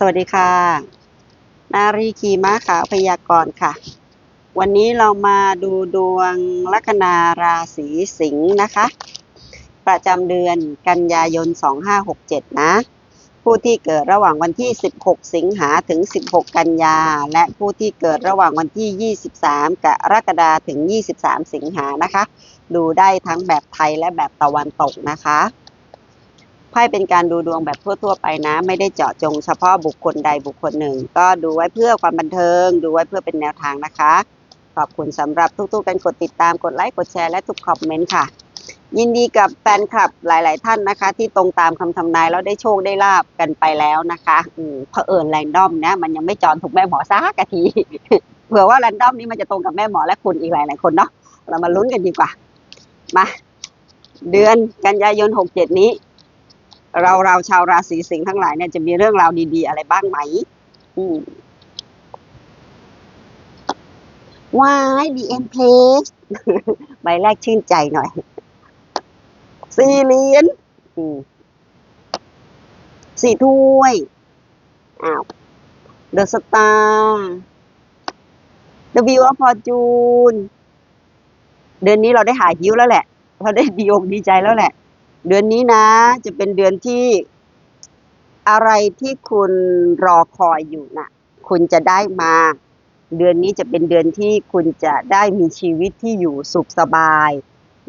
สวัสดีค่ะ นารีขี่ม้าขาวพยากรณ์ค่ะ วันนี้เรามาดูดวงลัคนาราศีสิงห์นะคะ ประจำเดือนกันยายน 2567 นะ ผู้ที่เกิดระหว่างวันที่ 16 สิงหาถึง 16 กันยา และผู้ที่เกิดระหว่างวันที่ 23 กรกฎาถึง 23 สิงหานะคะ ดูได้ทั้งแบบไทยและแบบตะวันตกนะคะ ไพ่เป็นการดูดวงแบบทั่วๆไปนะ ไม่ได้เจาะจงเฉพาะบุคคลใดบุคคลหนึ่ง ก็ดูไว้เพื่อความบันเทิง ดูไว้เพื่อเป็นแนวทางนะคะ ขอบคุณสำหรับทุกๆการกดติดตามกดไลค์กดแชร์และทุกคอมเมนต์ค่ะ ยินดีกับแฟนคลับหลาย ๆ ท่านนะคะ ที่ตรงตามคำทำนายแล้วได้โชคได้ลาบกันไปแล้วนะคะอืมเผอิญแรนดอมนะ มันยังไม่จอนถูกแม่หมอซักที เผื่อว่าแรนดอมนี้มันจะตรงกับแม่หมอและคุณอีกหลาย ๆ คนเนาะเรามาลุ้นกันดีกว่ามาเดือนกันยายน 67 นี้ เราเราชาวราศีสิงห์ทั้งหลายเนี่ยจะมีเรื่องราวดีๆ อะไรบ้างไหม อืมวายดีเอ็มเพลสใบแรกชื่นใจหน่อย สี่เหรียญสี่ถ้วย อ้าว เดอะสตาร์เดอะวิวอฟฟอร์จูน เดือนนี้เราได้หายหิวแล้วแหละ เราได้ดีอกดีใจแล้วแหละ เดือนนี้นะ จะเป็นเดือนที่อะไรที่คุณรอคอยอยู่น่ะ คุณจะได้มา เดือนนี้จะเป็นเดือนที่คุณจะได้มีชีวิตที่อยู่สุขสบาย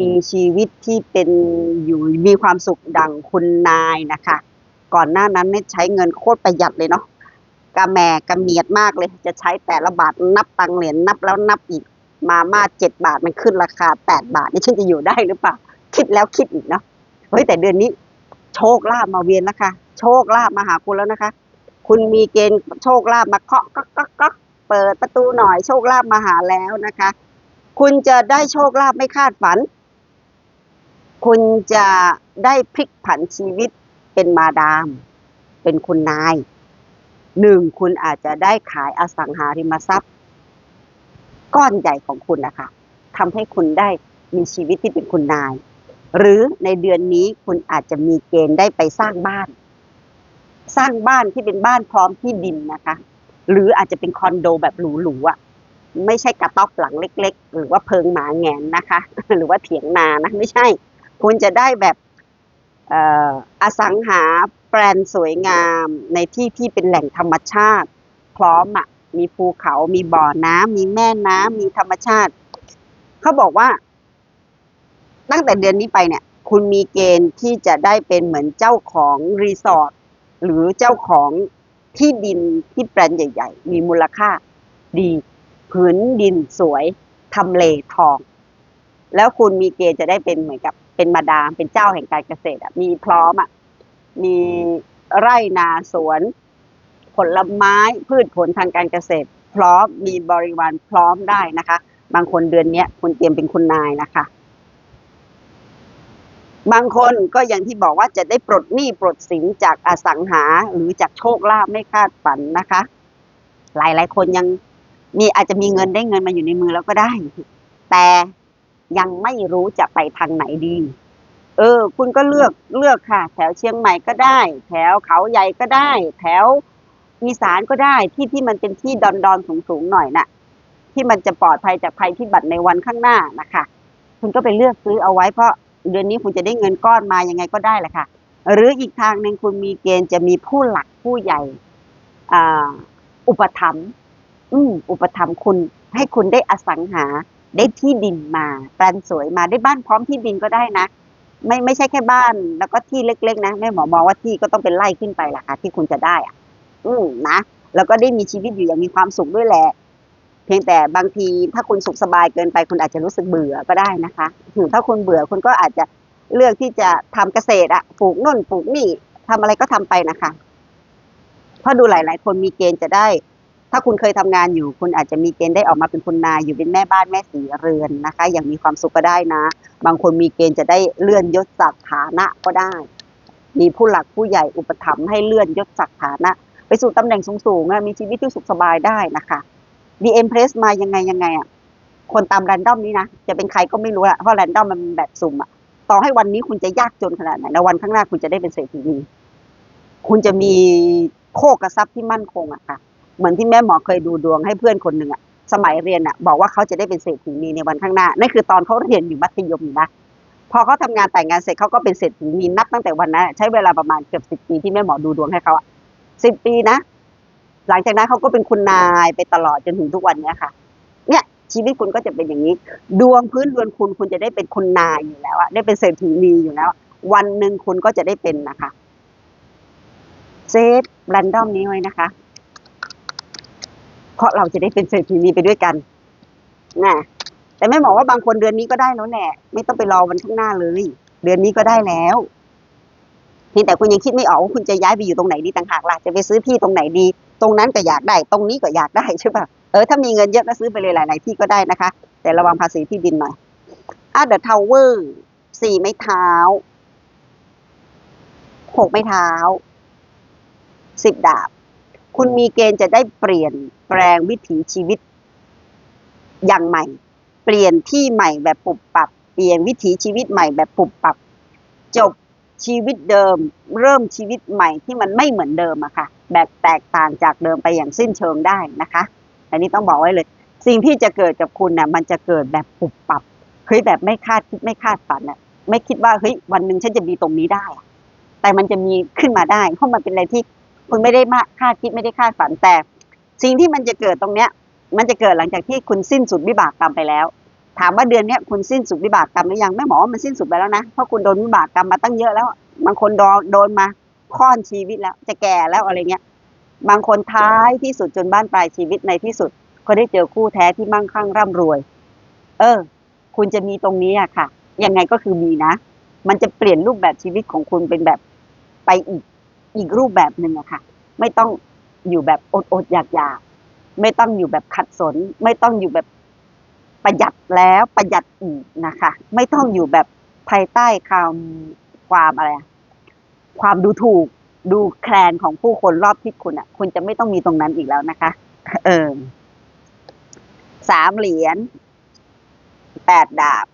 มีชีวิตที่เป็นอยู่มีความสุขดังคุณนายนะคะ ก่อนหน้านั้นเนี่ยใช้เงินโคตรประหยัดเลยเนาะกระแมกระเมียดมากเลย จะใช้แต่ละบาทนับตังเหรียญนับแล้วนับอีก มาม่าเจ็ดบาทมันขึ้นราคาแปดบาทนี่ฉันจะอยู่ได้หรือเปล่า คิดแล้วคิดอีกเนาะ เฮ้ยแต่เดือนนี้ โชคลาภมาเวียนแล้วค่ะโชคลาภมาหาคุณแล้วนะคะ คุณมีเกณฑ์โชคลาภมาเคาะก๊อกก๊อกก๊อกเปิดประตูหน่อยโชคลาภมาหาแล้วนะคะ คุณจะได้โชคลาภไม่คาดฝัน คุณจะได้พลิกผันชีวิตเป็นมาดาม เป็นคุณนายหนึ่งคุณอาจจะได้ขายอสังหาริมทรัพย์ ก้อนใหญ่ของคุณนะคะทำให้คุณได้มีชีวิตที่เป็นคุณนาย หรือในเดือนนี้คุณอาจจะมีเกณฑ์ได้ไปสร้างบ้าน สร้างบ้านที่เป็นบ้านพร้อมที่ดินนะคะ หรืออาจจะเป็นคอนโดแบบหรูๆอะไม่ใช่กระต๊อบหลังเล็ก ๆ หรือว่าเพิงหมาแงนนะคะ หรือว่าเถียงนานะไม่ใช่ คุณจะได้แบบเอ่ออสังหาแปลนสวยงามในที่ที่เป็นแหล่งธรรมชาติ พร้อมอะมีภูเขามีบ่อน้ำมีแม่น้ำมีธรรมชาติ เขาบอกว่า ตั้งแต่เดือนนี้ไปเนี่ยคุณมีเกณฑ์ที่จะได้เป็นเหมือนเจ้าของรีสอร์ทหรือเจ้าของที่ดินที่แปลนใหญ่ ๆ มีมูลค่าดีผืนดินสวยทำเลทอง แล้วคุณมีเกณฑ์จะได้เป็นเหมือนกับเป็นมาดามเป็นเจ้าแห่งการเกษตรอะมีพร้อมอะมีไร่นาสวน ผลไม้พืชผลทางการเกษตร พร้อมมีบริวารพร้อมได้นะคะ บางคนเดือนเนี้ยคุณเตรียมเป็นคุณนายนะคะ บางคนก็อย่างที่บอกว่าจะได้ปลดหนี้ปลดสินจากอสังหาหรือจากโชคลาภไม่คาดฝันนะคะ หลายหลายคนยังมีอาจจะมีเงินได้เงินมาอยู่ในมือแล้วก็ได้ แต่ยังไม่รู้จะไปทางไหนดี เออ คุณก็เลือกเลือกค่ะ แถวเชียงใหม่ก็ได้ แถวเขาใหญ่ก็ได้ แถวอีสานก็ได้ที่ที่มันเป็นที่ดอนดอนสูงสูงๆหน่อยน่ะ ที่มันจะปลอดภัยจากภัยพิบัติในวันข้างหน้านะคะ คุณก็ไปเลือกซื้อเอาไว้เพราะ เดือนนี้คุณจะได้เงินก้อนมายังไงก็ได้แหละค่ะ หรืออีกทางหนึ่งคุณมีเกณฑ์จะมีผู้หลักผู้ใหญ่ออุปถัมภ์อืมอุปถัมภ์คุณให้คุณได้อสังหาได้ที่ดินมาแปลนสวยมาได้บ้านพร้อมที่ดินก็ได้นะ ไม่ไม่ใช่แค่บ้าน แล้วก็ที่เล็ก ๆ นะแม่หมอมองว่าที่ก็ต้องเป็นไร่ขึ้นไปแหละค่ะที่คุณจะได้อะ อืมนะแล้วก็ได้มีชีวิตอยู่อย่างมีความสุขด้วยแหละ พียงแต่บางทีถ้าคุณสุขสบายเกินไปคุณอาจจะรู้สึกเบื่อก็ได้นะคะถึงถ้าคุณเบื่อคุณก็อาจจะเลือกที่จะทำเกษตรอะปลูกน่นปลูกนี่ทำอะไรก็ทำไปนะคะเพราะดูหลาย ๆ คนมีเกณฑ์จะได้ ถ้าคุณเคยทำงานอยู่ คุณอาจจะมีเกณฑ์ได้ออกมาเป็นคุณนายอยู่เป็นแม่บ้านแม่สีเรือนนะคะ อย่างมีความสุขก็ได้นะ บางคนมีเกณฑ์จะได้เลื่อนยศศักดิ์ฐานะก็ได้ มีผู้หลักผู้ใหญ่อุปถัมภ์ให้เลื่อนยศศักดิ์ฐานะ ไปสู่ตำแหน่งสูงๆมีชีวิตที่สุขสบายได้นะคะ ดีเอ็มเพรสมายังไงยังไงอะคนตามแรนดอมนี้นะ จะเป็นใครก็ไม่รู้อะเพราะแรนดอมมันแบบสุ่มอะต่อให้วันนี้คุณจะยากจนขนาดไหนนวันข้างหน้าคุณจะได้เป็นเศรษฐีนีคุณจะมีโภกรัพย์ที่มั่นคงอะค่ะ เหมือนที่แม่หมอเคยดูดวงให้เพื่อนคนหนึ่งอะสมัยเรียนอะบอกว่าเขาจะได้เป็นเศรษฐีนีในวันข้างหน้านั่นคือตอนเขาเรียนอยู่มัธยมนะพอเขาทำงานแต่งงานเสร็จเขาก็เป็นเศรษฐีนีนับตั้งแต่วันนั้นใช้เวลาประมาณเกือบสิบปีที่แม่หมอดูดวงให้เขาอะสิบปีนะ หลังจากนั้นเขาก็เป็นคุณนายไปตลอดจนถึงทุกวันเนี้ยค่ะ เนี่ยชีวิตคุณก็จะเป็นอย่างนี้ ดวงพื้นดวงคุณคุณจะได้เป็นคุณนายอยู่แล้วอะได้เป็นเศรษฐีนีอยู่แล้ว วันหนึ่งคุณก็จะได้เป็นนะคะเซฟแรนดอมนี้ไว้นะคะ เพราะเราจะได้เป็นเศรษฐีนีไปด้วยกันนะแต่ไม่บอกว่าบางคนเดือนนี้ก็ได้แล้วแหละไม่ต้องไปรอวันข้างหน้าเลย เดือนนี้ก็ได้แล้วเพียงแต่คุณยังคิดไม่ออกว่าคุณจะย้ายไปอยู่ตรงไหนดีต่างหากล่ะจะไปซื้อที่ตรงไหนดี ตรงนั้นก็อยากได้ ตรงนี้ก็อยากได้ใช่ป่ะเออถ้ามีเงินเยอะก็ซื้อไปเลยหลาย ๆ ที่ก็ได้นะคะ แต่ระวังภาษีที่ดินหน่อยอะเดอะทาวเวอร์สี่ไม้เท้าหกไม้เท้าสิบดาบ คุณมีเกณฑ์จะได้เปลี่ยนแปลงวิถีชีวิต อย่างใหม่ เปลี่ยนที่ใหม่แบบปุบปับ เปลี่ยนวิถีชีวิตใหม่แบบปุบปับ จบ ชีวิตเดิม เริ่มชีวิตใหม่ที่มันไม่เหมือนเดิมอะค่ะ แบบแตกต่างจากเดิมไปอย่างสิ้นเชิงได้นะคะ อันนี้ต้องบอกไว้เลย สิ่งที่จะเกิดกับคุณน่ะมันจะเกิดแบบปุบปับเฮ้ยแบบไม่คาดคิดไม่คาดฝันน่ะไม่คิดว่าเฮ้ยวันหนึ่งฉันจะมีตรงนี้ได้แต่มันจะมีขึ้นมาได้ เพราะมันเป็นอะไรที่คุณไม่ได้มาคาดคิดไม่ได้คาดฝันแต่ สิ่งที่มันจะเกิดตรงเนี้ย มันจะเกิดหลังจากที่คุณสิ้นสุดวิบากกรรมไปแล้ว ถามว่าเดือนนี้คุณสิ้นสุดวิบากกรรมหรือยังแม่หมอว่ามันสิ้นสุดไปแล้วนะเพราะคุณโดนวิบากกรรมมาตั้งเยอะแล้วบางคนโดนโดนมาค่อนชีวิตแล้ว จะแก่แล้วอะไรเงี้ยบางคนท้ายที่สุดจนบ้านปลายชีวิตในที่สุด ก็ได้เจอคู่แท้ที่มั่งคั่งร่ำรวย เออ คุณจะมีตรงนี้อะค่ะ ยังไงก็คือมีนะ มันจะเปลี่ยนรูปแบบชีวิตของคุณเป็นแบบไปอีกอีกรูปแบบหนึ่งอะค่ะ ไม่ต้องอยู่แบบอดอดอยากอยากไม่ต้องอยู่แบบขัดสน ไม่ต้องอยู่แบบ ประหยัดแล้วประหยัดอีกนะคะ ไม่ต้องอยู่แบบภายใต้ความความอะไร ความดูถูกดูแคลนของผู้คนรอบทิศคุณอะ คุณจะไม่ต้องมีตรงนั้นอีกแล้วนะคะ เออสามเหรียญแปดดาบ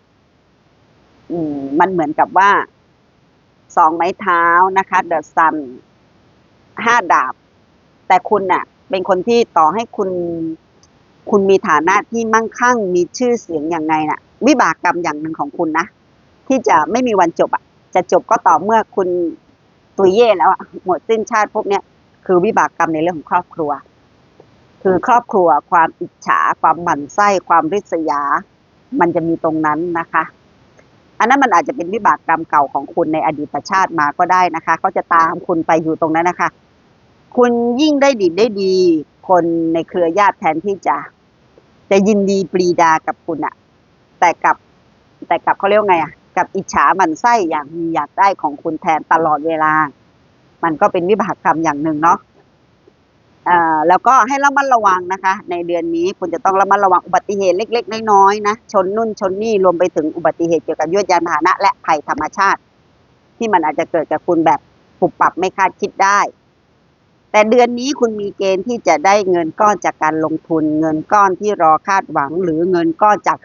อืม มันเหมือนกับว่าสองไม้เท้านะคะเดอะซันห้าดาบ แต่คุณน่ะ เป็นคนที่ต่อให้คุณ คุณมีฐานะที่มั่งคั่ง มีชื่อเสียงอย่างไงน่ะ วิบากกรรมอย่างหนึ่งของคุณนะ ที่จะไม่มีวันจบอะจะจบก็ต่อเมื่อคุณตุยเย่แล้วอะหมดสิ้นชาติพวกเนี้ยคือวิบากกรรมในเรื่องของครอบครัว คือครอบครัว ความอิจฉา ความหมั่นไส้ ความริษยา มันจะมีตรงนั้นนะคะ อันนั้นมันอาจจะเป็นวิบากกรรมเก่าของคุณในอดีตชาติมาก็ได้นะคะ เขาจะตามคุณไปอยู่ตรงนั้นนะคะ คุณยิ่งได้ดีได้ดี คนในเครือญาติแทนที่จะ จะยินดีปรีดากับคุณอะแต่กับแต่กับเขาเรียกไงอะกับอิจฉาหมันไส้อยากมีอยากได้ของคุณแทนตลอดเวลา มันก็เป็นวิบากกรรมอย่างหนึ่งเนาะอ่าแล้วก็ให้ระมัดระวังนะคะ ในเดือนนี้คุณจะต้องระมัดระวังอุบัติเหตุเล็ก ๆ น้อยๆนะชนนู่นชนนี่รวมไปถึงอุบัติเหตุเกี่ยวกับยวดยานพาหนะ และภัยธรรมชาติ ที่มันอาจจะเกิดกับคุณแบบปุบปับไม่คาดคิดได้ แต่เดือนนี้คุณมีเกณฑ์ที่จะได้เงินก้อนจากการลงทุน เงินก้อนที่รอคาดหวัง หรือเงินก้อนจาก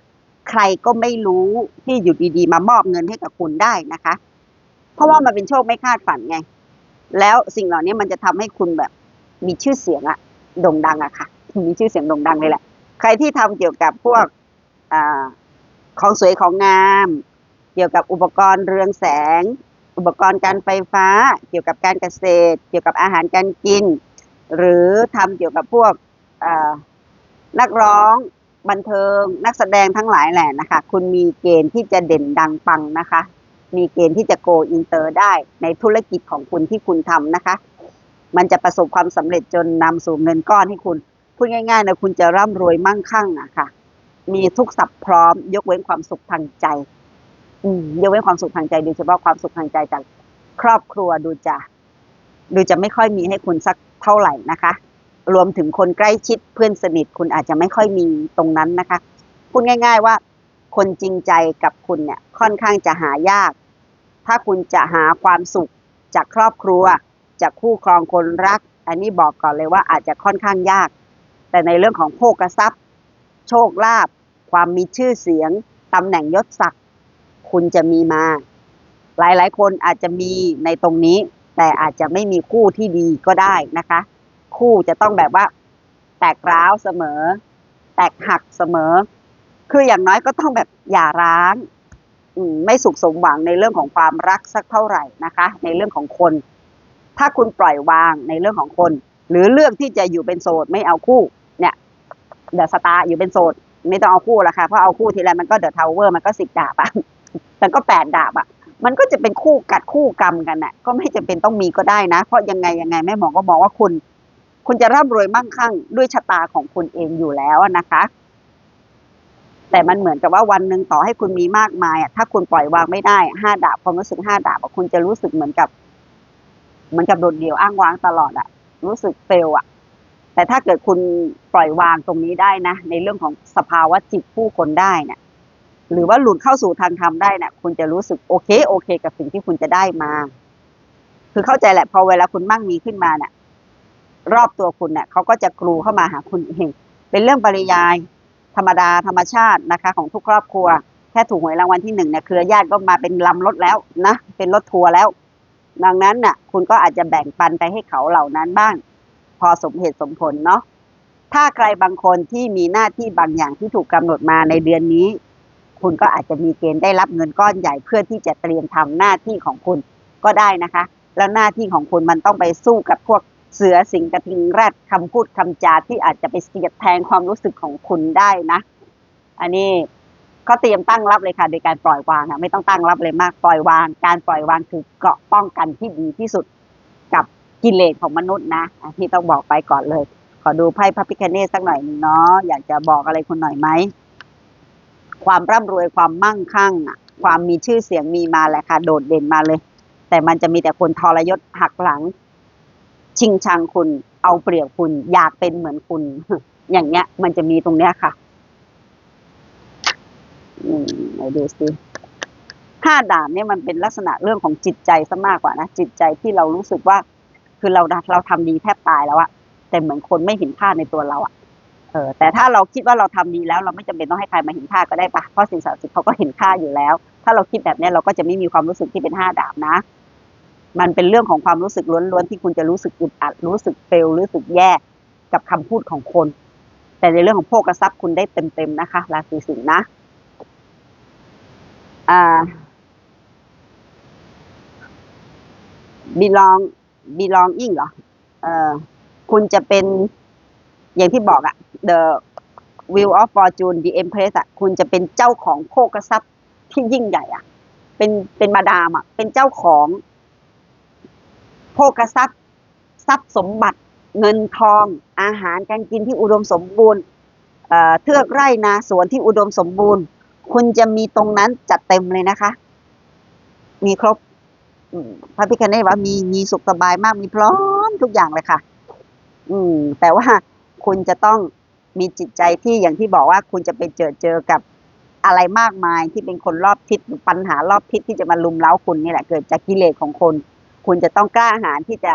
ใครก็ไม่รู้ที่อยู่ดีๆ มามอบเงินให้กับคุณได้นะคะ เพราะว่ามันเป็นโชคไม่คาดฝันไง แล้วสิ่งเหล่านี้มันจะทำให้คุณแบบมีชื่อเสียงอะโด่งดังอะค่ะ มีชื่อเสียงโด่งดังเลยแหละ ใครที่ทำเกี่ยวกับพวกอของสวยของงาม เกี่ยวกับอุปกรณ์เรืองแสง อุปกรณ์การไฟฟ้า เกี่ยวกับการเกษตร เกี่ยวกับอาหารการกิน หรือทำเกี่ยวกับพวกนักร้องบันเทิงนักแสดงทั้งหลายแหละนะคะ คุณมีเกณฑ์ที่จะเด่นดังปังนะคะ มีเกณฑ์ที่จะโกอินเตอร์ได้ในธุรกิจของคุณที่คุณทำนะคะ มันจะประสบความสำเร็จจนนำสู่เงินก้อนให้คุณ พูดง่ายๆนะคุณจะร่ำรวยมั่งคั่งอะค่ะ มีทุกสับพร้อมยกเว้นความสุขทางใจ อืมยกเว้นความสุขทางใจโดยเฉพาะความสุขทางใจจากครอบครัวดูจะดูจะไม่ค่อยมีให้คุณสักเท่าไหร่นะคะ รวมถึงคนใกล้ชิดเพื่อนสนิทคุณอาจจะไม่ค่อยมีตรงนั้นนะคะ พูดง่าย ๆว่า คนจริงใจกับคุณเนี่ย ค่อนข้างจะหายาก ถ้าคุณจะหาความสุขจากครอบครัว จากคู่ครองคนรัก อันนี้บอกก่อนเลยว่าอาจจะค่อนข้างยาก แต่ในเรื่องของโภกทรัพย์ โชคลาภความมีชื่อเสียงตำแหน่งยศศักดิ์ คุณจะมีมา หลายๆคนอาจจะมีในตรงนี้ แต่อาจจะไม่มีคู่ที่ดีก็ได้นะคะ คู่จะต้องแบบว่า แตกร้าวเสมอ แตกหักเสมอ คืออย่างน้อยก็ต้องแบบอย่าร้างไม่สุขสมหวังในเรื่องของความรักสักเท่าไหร่นะคะ ในเรื่องของคน ถ้าคุณปล่อยวางในเรื่องของคน หรือเลือกที่จะอยู่เป็นโสดไม่เอาคู่เนี่ยเดอะสตาร์อยู่เป็นโสดไม่ต้องเอาคู่ละค่ะเพราะเอาคู่ทีไรมันก็เดอะทาวเวอร์มันก็สิบดาบอะ มันก็แปดดาบอะมันก็จะเป็นคู่กัดคู่กรรมกันน่ะ ก็ไม่จำเป็นต้องมีก็ได้นะ เพราะยังไงยังไงแม่หมอก็มองว่าคุณ คุณจะร่ำรวยมั่งคั่งด้วยชะตาของคุณเองอยู่แล้วนะคะ แต่มันเหมือนกับว่าวันหนึ่งต่อให้คุณมีมากมายอะถ้าคุณปล่อยวางไม่ได้ห้าดาบความรู้สึกห้าดาบคุณจะรู้สึกเหมือนกับ เหมือนกับโดดเดี่ยวอ้างว้างตลอดอะรู้สึกเฟลอะแต่ถ้าเกิดคุณปล่อยวางตรงนี้ได้นะ ในเรื่องของสภาวะจิตผู้คนได้เนี่ย หรือว่าหลุดเข้าสู่ทางธรรมได้เนี่ยคุณจะรู้สึกโอเค โอเค กับสิ่งที่คุณจะได้มา คือเข้าใจแหละ พอเวลาคุณมั่งมีขึ้นมาเนี่ยรอบตัวคุณเนี่ยเขาก็จะกรูเข้ามาหาคุณเอง เป็นเรื่องปริยาย ธรรมดาธรรมชาตินะคะ ของทุกครอบครัว แค่ถูกหวยรางวัลที่หนึ่งเนี่ยเครือญาติก็มาเป็นลำรถแล้วนะเป็นรถทัวร์แล้ว ดังนั้นน่ะ คุณก็อาจจะแบ่งปันไปให้เขาเหล่านั้นบ้าง พอสมเหตุสมผลเนาะถ้าใครบางคนที่มีหน้าที่บางอย่างที่ถูกกำหนดมาในเดือนนี้ คุณก็อาจจะมีเกณฑ์ได้รับเงินก้อนใหญ่เพื่อที่จะเตรียมทำหน้าที่ของคุณก็ได้นะคะ แล้วหน้าที่ของคุณมันต้องไปสู้กับพวกเสือสิงกระทิงแรดคำพูดคำจาที่อาจจะไปเสียดแทงความรู้สึกของคุณได้นะ อันนี้ก็เตรียมตั้งรับเลยค่ะ โดยการปล่อยวางค่ะไม่ต้องตั้งรับเลยมากปล่อยวาง การปล่อยวางคือเกาะป้องกันที่ดีที่สุดกับกิเลสของมนุษย์นะที่ต้องบอกไปก่อนเลย ขอดูไพ่พระพิคเนตสักหน่อยนึงเนาะอยากจะบอกอะไรคุณหน่อยไหม ความร่ำรวยความมั่งคั่งอะความมีชื่อเสียงมีมาแหละค่ะ โดดเด่นมาเลย แต่มันจะมีแต่คนทรยศหักหลัง ชิงชังคุณ เอาเปรียบคุณ อยากเป็นเหมือนคุณ อย่างเงี้ย มันจะมีตรงเนี้ยค่ะอืมดูสิห้าดาบเนี่ยมันเป็นลักษณะเรื่องของจิตใจซะมากกว่านะจิตใจที่เรารู้สึกว่า คือเราเราทำดีแทบตายแล้วอะแต่เหมือนคนไม่เห็นค่าในตัวเราอะ เออแต่ถ้าเราคิดว่าเราทำดีแล้ว เราไม่จำเป็นต้องให้ใครมาเห็นค่าก็ได้ปะเพราะสิ่งศักดิ์สิทธิ์เขาก็เห็นค่าอยู่แล้ว ถ้าเราคิดแบบนี้เราก็จะไม่มีความรู้สึกที่เป็นห้าดาบนะ มันเป็นเรื่องของความรู้สึกล้วนๆที่คุณจะรู้สึกอึดอัดรู้สึกเฟลรู้สึกแย่กับคำพูดของคน แต่ในเรื่องของโภคทรัพย์คุณได้เต็มๆนะคะ ราศีสิงห์นะอ่า belong belonging เหรอเออคุณจะเป็น อย่างที่บอกอะ the wheel of fortune the empress อะคุณจะเป็นเจ้าของโภคทรัพย์ที่ยิ่งใหญ่อะเป็นเป็นมาดามอะเป็นเจ้าของโภคทรัพย์ทรัพย์สมบัติ เงินทอง อาหารการกินที่อุดมสมบูรณ์เอ่อเทือกไร่นาสวนที่อุดมสมบูรณ์ คุณจะมีตรงนั้นจัดเต็มเลยนะคะ มีครบพระพิคเนตว่ามีมีสุขสบายมากมีพร้อมทุกอย่างเลยค่ะ อืม แต่ว่า คุณจะต้องมีจิตใจที่อย่างที่บอกว่าคุณจะไปเจอเจอกับอะไรมากมายที่เป็นคนรอบทิศปัญหารอบทิศที่จะมาลุมเล้าคุณนี่แหละเกิดจากกิเลสของคน คุณจะต้องกล้าหาญที่จะ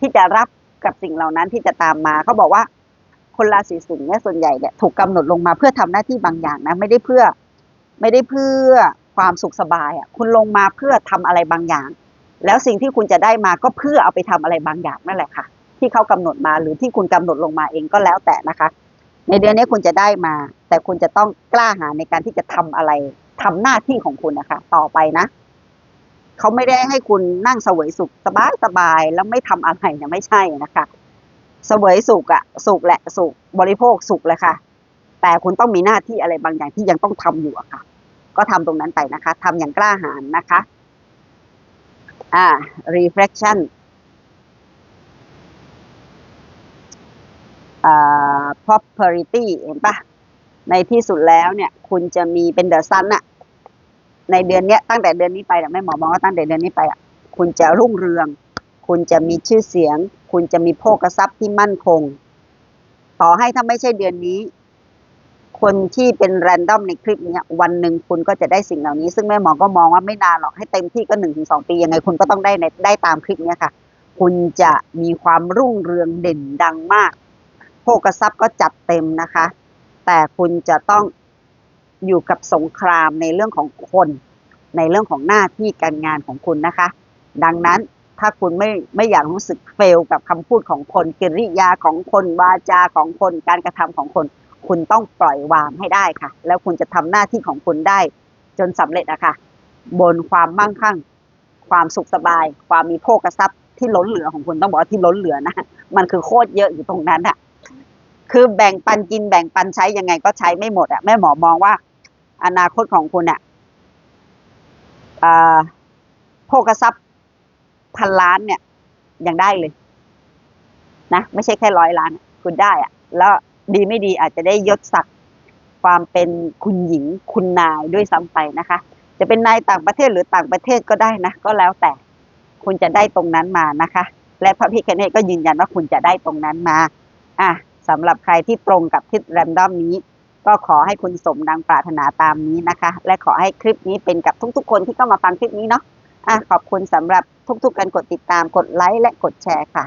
ที่จะรับกับสิ่งเหล่านั้นที่จะตามมาเขาบอกว่า คนราศีสิงห์เนี่ยส่วนใหญ่เนี่ยถูกกำหนดลงมาเพื่อทำหน้าที่บางอย่างนะไม่ได้เพื่อ ไม่ได้เพื่อความสุขสบายอะคุณลงมาเพื่อทำอะไรบางอย่าง แล้วสิ่งที่คุณจะได้มาก็เพื่อเอาไปทำอะไรบางอย่างนั่นแหละค่ะ ที่เขากำหนดมา หรือที่คุณกำหนดลงมาเองก็แล้วแต่นะคะ ในเดือนนี้คุณจะได้มา แต่คุณจะต้องกล้าหาในการที่จะทำอะไรทำหน้าที่ของคุณนะคะ ต่อไปนะเขาไม่ได้ให้คุณนั่งเสวยสุขสบายสบายแล้วไม่ทำอะไรเนี่ยไม่ใช่นะคะ เสวยสุขอะสุขแหละสุขบริโภคสุขเลยค่ะ แต่คุณต้องมีหน้าที่อะไรบางอย่างที่ยังต้องทำอยู่อะค่ะ ก็ทำตรงนั้นไปนะคะทำอย่างกล้าหาญนะคะ อ่า reflection อ่ property เห็นปะในที่สุดแล้วเนี่ย คุณจะมีเป็นเดอะซันอะในเดือนเนี้ยตั้งแต่เดือนนี้ไปแต่แม่หมอมองว่าตั้งแต่เดือนนี้ไปอะคุณจะรุ่งเรือง คุณจะมีชื่อเสียง คุณจะมีโภคทรัพย์ที่มั่นคง ต่อให้ถ้าไม่ใช่เดือนนี้ คนที่เป็นแรนดอมในคลิปนี้วันหนึ่งคุณก็จะได้สิ่งเหล่านี้ ซึ่งแม่หมอก็มองว่าไม่นานหรอกให้เต็มที่ก็หนึ่งถึงสองปียังไงคุณก็ต้องได้ในได้ตามคลิปนี้ค่ะ คุณจะมีความรุ่งเรืองเด่นดังมาก ภคทรัพย์ก็จัดเต็มนะคะ แต่คุณจะต้องอยู่กับสงครามในเรื่องของคน ในเรื่องของหน้าที่การงานของคุณนะคะ ดังนั้นถ้าคุณไม่ไม่อยากรู้สึกเฟลกับคำพูดของคนกิริยาของคนวาจาของคนการกระทำของคน คุณต้องปล่อยวางให้ได้ค่ะ แล้วคุณจะทำหน้าที่ของคุณได้ จนสำเร็จอะคะบนความมั่งคั่ง ความสุขสบาย ความมีโภคทรัพย์ที่ล้นเหลือของคุณต้องบอกว่าที่ล้นเหลือนะมันคือโคตรเยอะอยู่ตรงนั้นอะ คือแบ่งปันกินแบ่งปันใช้ยังไงก็ใช้ไม่หมดอะแม่หมอมองว่า อนาคตของคุณอะอ่าโภคทรัพย์พันล้านเนี่ยยังได้เลยนะไม่ใช่แค่ร้อยล้าน คุณได้อะแล้วดีไม่ดีอาจจะได้ยศศักดิ์ความเป็นคุณหญิงคุณนายด้วยซ้ำไปนะคะ จะเป็นนายต่างประเทศหรือต่างประเทศก็ได้นะ ก็แล้วแต่คุณจะได้ตรงนั้นมานะคะ และพระพิคเนตก็ยืนยันว่าคุณจะได้ตรงนั้นมา อะ สำหรับใครที่ตรงกับทิศแรมดอมนี้ ก็ขอให้คุณสมดังปรารถนาตามนี้นะคะ และขอให้คลิปนี้เป็นกับทุกๆ คนที่เข้ามาฟังคลิปนี้เนาะอะขอบคุณสำหรับทุกๆการกดติดตามกดไลค์และกดแชร์ค่ะ